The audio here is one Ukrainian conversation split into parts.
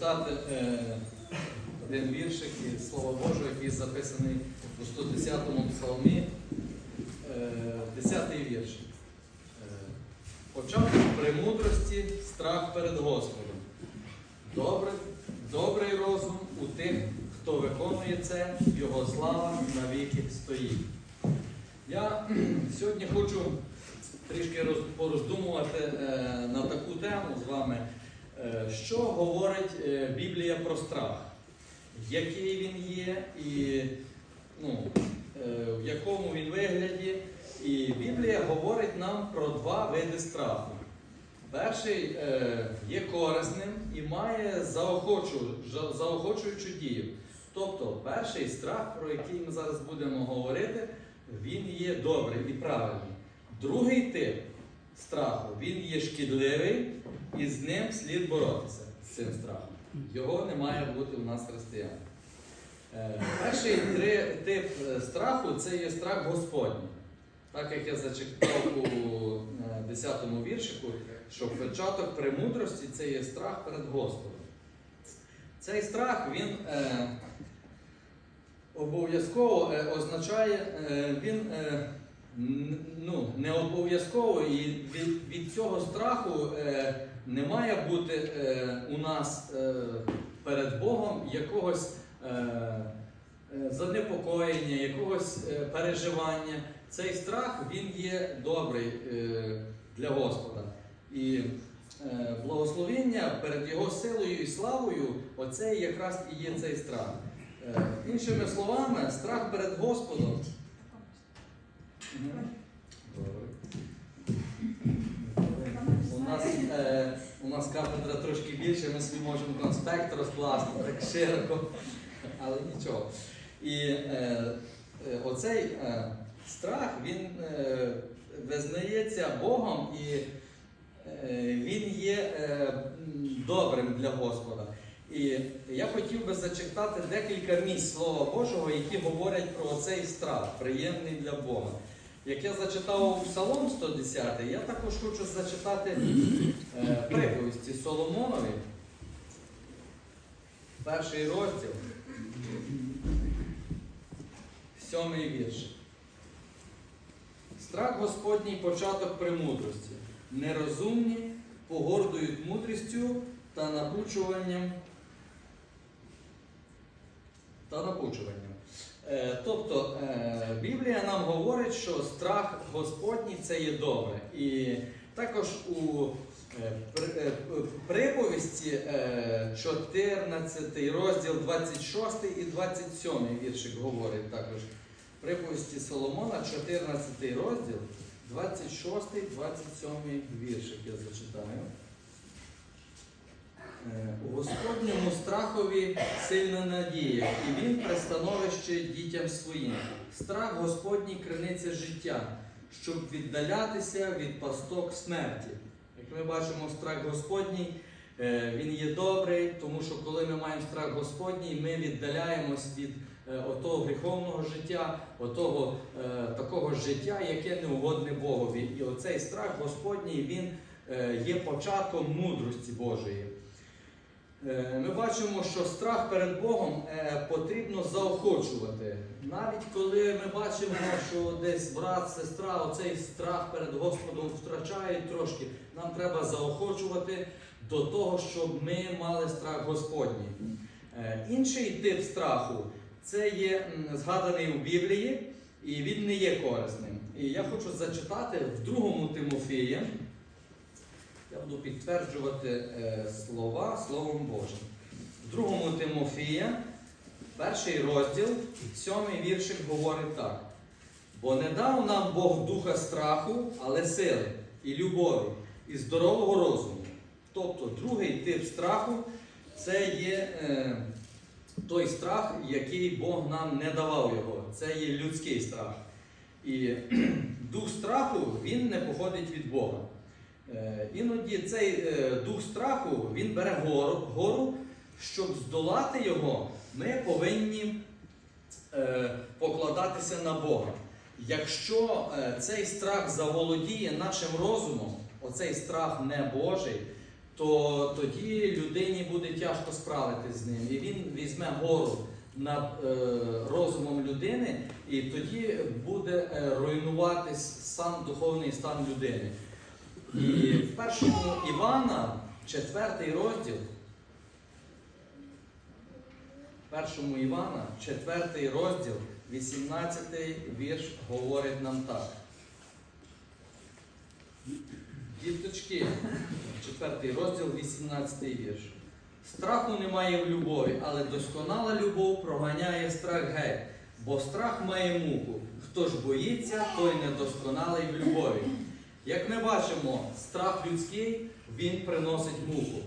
зачитати е, один віршик із Слова Божого, який записаний у 110-му псалмі, е, 10-й вірш. Е, Початок премудрості, страх перед Господом. Добре, добрий розум у тих, хто виконує це, його слава навіки стоїть. Я сьогодні хочу трішки пороздумувати е, на таку тему з вами, е, що говорить е, Біблія про страх, який він є і ну, е, в якому він вигляді. І Біблія говорить нам про два види страху. Перший е, є корисним і має заохочу, заохочуючу дію. Тобто перший страх, про який ми зараз будемо говорити, він є добрий і правильний. Другий тип страху він є шкідливий і з ним слід боротися з цим страхом. Його не має бути у нас християн. Е, Перший три- тип е, страху це є страх Господній. Так як я зачитав у 10-му віршику, що початок премудрості це є страх перед Господом. Цей страх він е, обов'язково е, означає, е, він е, ну, не обов'язково і від, від цього страху е, не має бути е, у нас е, перед Богом якогось е, е, занепокоєння, якогось е, переживання. Цей страх він є добрий е, для Господа. І е, благословення перед Його силою і славою, оце якраз і є цей страх. Е, Іншими словами, страх перед Господом. Добре. Нас, е, у нас кафедра трошки більше, ми собі можемо конспект розкласти так широко, але нічого. І е, е, оцей е, страх, він е, визнається Богом і е, він є е, добрим для Господа. І я хотів би зачитати декілька місць Слова Божого, які говорять про цей страх, приємний для Бога. Як я зачитав Псалом 110, я також хочу зачитати е, приповісті Соломонові, перший розділ, сьомий вірш. Страх Господній початок премудрості. Нерозумні погордують мудрістю та напучуванням. Та напучуванням. Е, тобто е, Біблія нам говорить, що страх Господній це є добре. І також у е, при- приповісті е, 14 розділ 26 і 27 віршик говорить також. Приповісті Соломона, 14 розділ, 26, 27 віршик я зачитаю. Е, У Господньому страхові сильна надія, і він пристановище дітям своїм. Страх Господній криниця життя, щоб віддалятися від пасток смерті. Як ми бачимо, страх Господній, е, він є добрий, тому що коли ми маємо страх Господній, ми віддаляємось від е, отого гріховного життя, отого такого життя, яке не угодне Богові. І оцей страх Господній він є початком мудрості Божої. Е, Ми бачимо, що страх перед Богом е, потрібно заохочувати. Навіть коли ми бачимо, що десь брат, сестра, оцей страх перед Господом втрачають трошки, нам треба заохочувати до того, щоб ми мали страх Господній. Е, Інший тип страху це є згаданий у Біблії, і він не є корисним. І я хочу зачитати в другому Тимофія. Я буду підтверджувати е, слова Словом Божим. В другому Тимофія, перший розділ, сьомий віршик говорить так. Бо не дав нам Бог духа страху, але сили і любові, і здорового розуму. Тобто другий тип страху це є е, той страх, який Бог нам не давав його. Це є людський страх. І дух страху він не походить від Бога. Е, Іноді цей е, дух страху він бере гору, щоб здолати його, ми повинні е, покладатися на Бога. Якщо цей страх заволодіє нашим розумом, оцей страх не Божий, то тоді людині буде тяжко справитись з ним. І він візьме гору над розумом людини, і тоді буде руйнуватись сам духовний стан людини. І в першому Івана, четвертий розділ, першому Івана, четвертий розділ, 18 вірш говорить нам так. Діточки, четвертий розділ, 18 вірш. Страху немає в любові, але досконала любов проганяє страх геть, бо страх має муку. Хто ж боїться, той недосконалий в любові. Як ми бачимо, страх людський він приносить муку.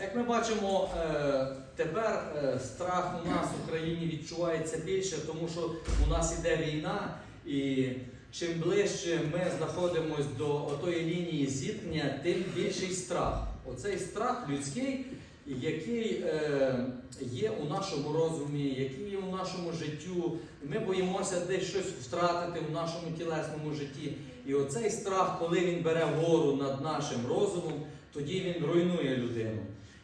Як ми бачимо, е, тепер е, страх у нас в Україні відчувається більше, тому що у нас іде війна, і чим ближче ми знаходимося до отої лінії зіткнення, тим більший страх. Оцей страх людський, який е, є у нашому розумі, який є у нашому життю. Ми боїмося десь щось втратити в нашому тілесному житті. І оцей страх, коли він бере гору над нашим розумом, тоді він руйнує людину.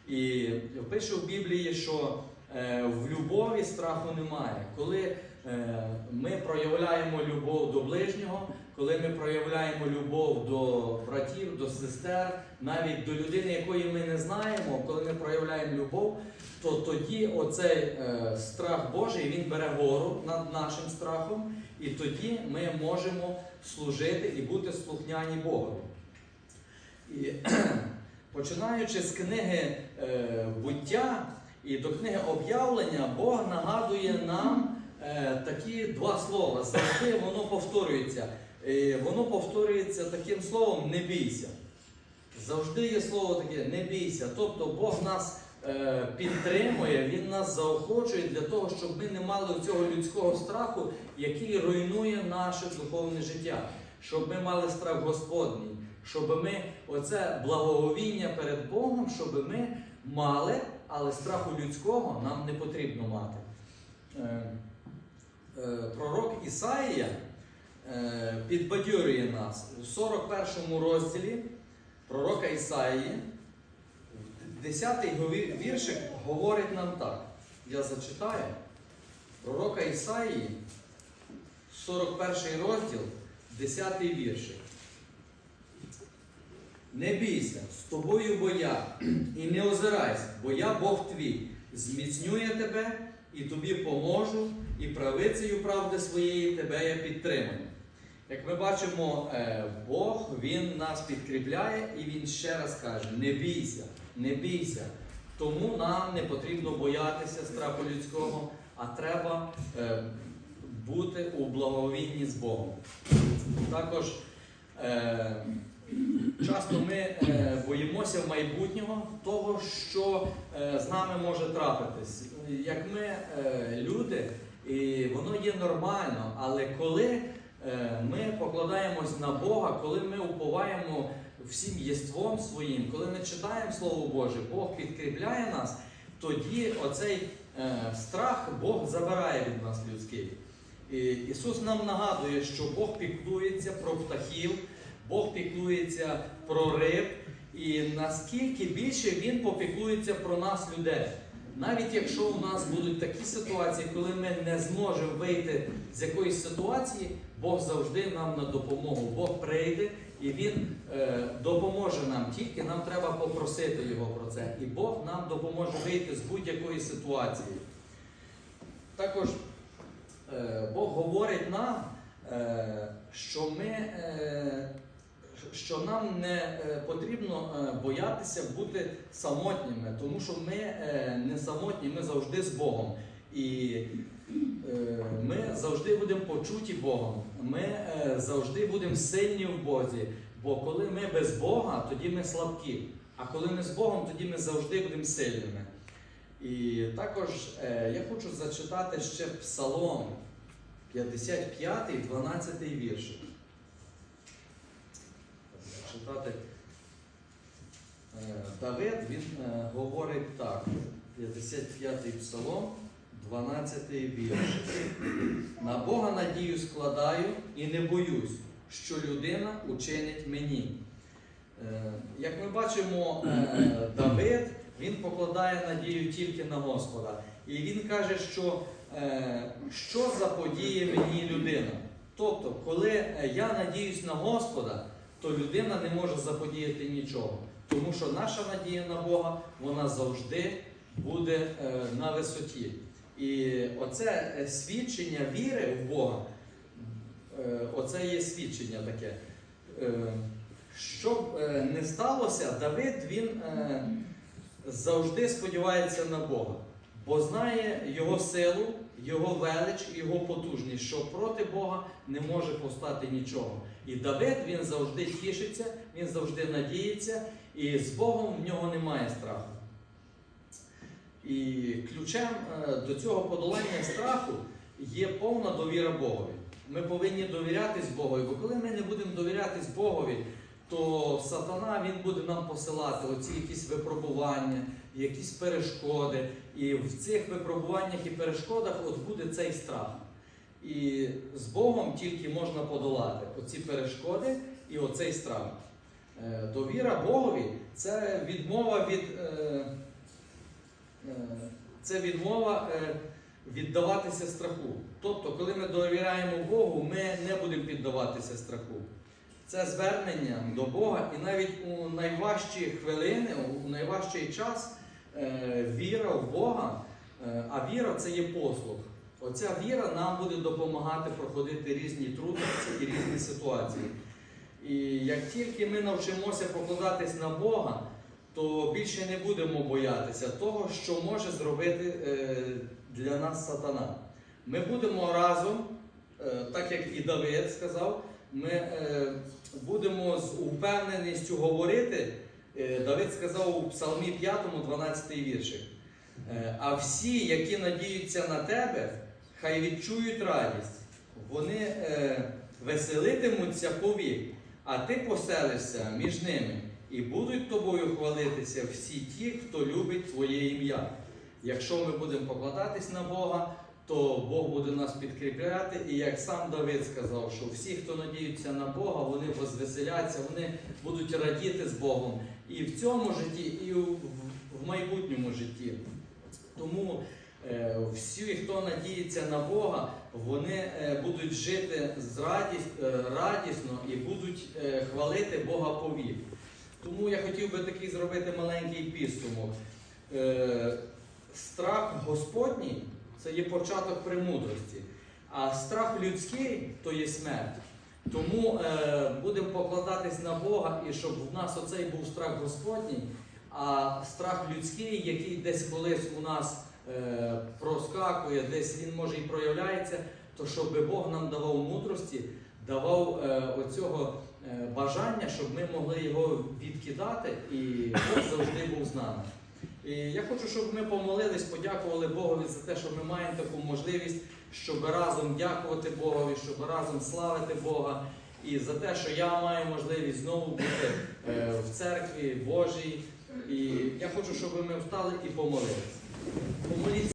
І пише в Біблії, що в любові страху немає. Коли е, ми проявляємо любов до ближнього, коли ми проявляємо любов до братів, до сестер, навіть до людини, якої ми не знаємо, коли ми проявляємо любов, то тоді оцей е, страх Божий він бере гору над нашим страхом, і тоді ми можемо служити і бути слухняні Богові. І починаючи з книги е, буття і до книги об'явлення, Бог нагадує нам е, такі два слова. Завжди воно повторюється. І воно повторюється таким словом не бійся. Завжди є слово таке не бійся. Тобто Бог нас е, підтримує, Він нас заохочує для того, щоб ми не мали цього людського страху, який руйнує наше духовне життя, щоб ми мали страх Господній, щоб ми оце благоговіння перед Богом, щоб ми мали, але страху людського нам не потрібно мати. Е, е, Пророк Ісаїя е, підбадьорює нас у 41 розділі пророка Ісаїї, 10 віршик говорить нам так. Я зачитаю. Пророка Ісаїї, 41 розділ, 10 віршик. Не бійся, з тобою бо я, і не озирайся, бо я Бог твій, зміцнює тебе і тобі поможу, і правицею правди своєї тебе я підтримую. Як ми бачимо, е, Бог Він нас підкріпляє і Він ще раз каже: не бійся, не бійся. Тому нам не потрібно боятися страху людського, а треба е, бути у благовінні з Богом. Також е, часто ми е, боїмося майбутнього того, що е, з нами може трапитись. Як ми е, люди, і воно є нормально, але коли е, ми покладаємось на Бога, коли ми уповаємо всім єством своїм, коли ми читаємо Слово Боже, Бог підкріпляє нас, тоді оцей е, страх Бог забирає від нас людський. І Ісус нам нагадує, що Бог піклується про птахів, Бог піклується про риб, і наскільки більше Він попіклується про нас, людей. Навіть якщо у нас будуть такі ситуації, коли ми не зможемо вийти з якоїсь ситуації, Бог завжди нам на допомогу. Бог прийде і Він е, допоможе нам. Тільки нам треба попросити Його про це. І Бог нам допоможе вийти з будь-якої ситуації. Також е, Бог говорить нам, е, що ми. Е, що нам не е, потрібно е, боятися бути самотніми, тому що ми е, не самотні, ми завжди з Богом. І ми завжди будемо почуті Богом. Ми завжди будемо сильні в Бозі. Бо коли ми без Бога, тоді ми слабкі. А коли ми з Богом, тоді ми завжди будемо сильними. І також я хочу зачитати ще Псалом 55, 12 віршик читати е, Давид, він е, говорить так, 55-й псалом, 12-й вірш. На Бога надію складаю і не боюсь, що людина учинить мені. Е, як ми бачимо, Давид він покладає надію тільки на Господа. І він каже, що що заподіє мені людина. Тобто, коли я надіюсь на Господа, то людина не може заподіяти нічого. Тому що наша надія на Бога, вона завжди буде е, на висоті. І оце е, свідчення віри в Бога, е, оце є свідчення таке. Щоб не сталося, Давид він завжди сподівається на Бога, бо знає його силу, його велич, його потужність, що проти Бога не може повстати нічого. І Давид він завжди тішиться, він завжди надіється, і з Богом в нього немає страху. І ключем е, до цього подолання страху є повна довіра Богові. Ми повинні довірятись Богові, бо коли ми не будемо довірятись Богові, то сатана він буде нам посилати оці якісь випробування, якісь перешкоди. І в цих випробуваннях і перешкодах от буде цей страх. І з Богом тільки можна подолати оці перешкоди і оцей страх. Е, Довіра Богові це відмова від. е, Е, це відмова віддаватися страху. Тобто, коли ми довіряємо Богу, ми не будемо піддаватися страху. Це звернення до Бога, і навіть у найважчі хвилини, у найважчий час е, віра в Бога, е, а віра це є послуг. Оця віра нам буде допомагати проходити різні трудності і різні ситуації. І як тільки ми навчимося покладатись на Бога, то більше не будемо боятися того, що може зробити е, для нас сатана. Ми будемо разом, так як і Давид сказав, ми е, будемо з упевненістю говорити. Е, Давид сказав у Псалмі 5, 12 віршик. Е, А всі, які надіються на тебе, хай відчують радість. Вони веселитимуться повік, а ти поселишся між ними. І будуть тобою хвалитися всі ті, хто любить Твоє ім'я. Якщо ми будемо покладатись на Бога, то Бог буде нас підкріпляти. І як сам Давид сказав, що всі, хто надіються на Бога, вони возвеселяться, вони будуть радіти з Богом і в цьому житті, і в, майбутньому житті. Тому е, всі, хто надіється на Бога, вони е, будуть жити з радість, е, радісно і будуть хвалити Бога повік. Тому я хотів би такий зробити маленький підсумок. Страх Господній це є початок премудрості, а страх людський то є смерть. Тому е, будемо покладатись на Бога, і щоб в нас оцей був страх Господній, а страх людський, який десь колись у нас е, проскакує, десь він може і проявляється, то щоб Бог нам давав мудрості, давав е, оцього е, бажання, щоб ми могли його відкидати, і Бог завжди був з нами. І я хочу, щоб ми помолились, подякували Богові за те, що ми маємо таку можливість, щоб разом дякувати Богові, щоб разом славити Бога, і за те, що я маю можливість знову бути е, в церкві Божій. І я хочу, щоб ми встали і помолились. Помоліться.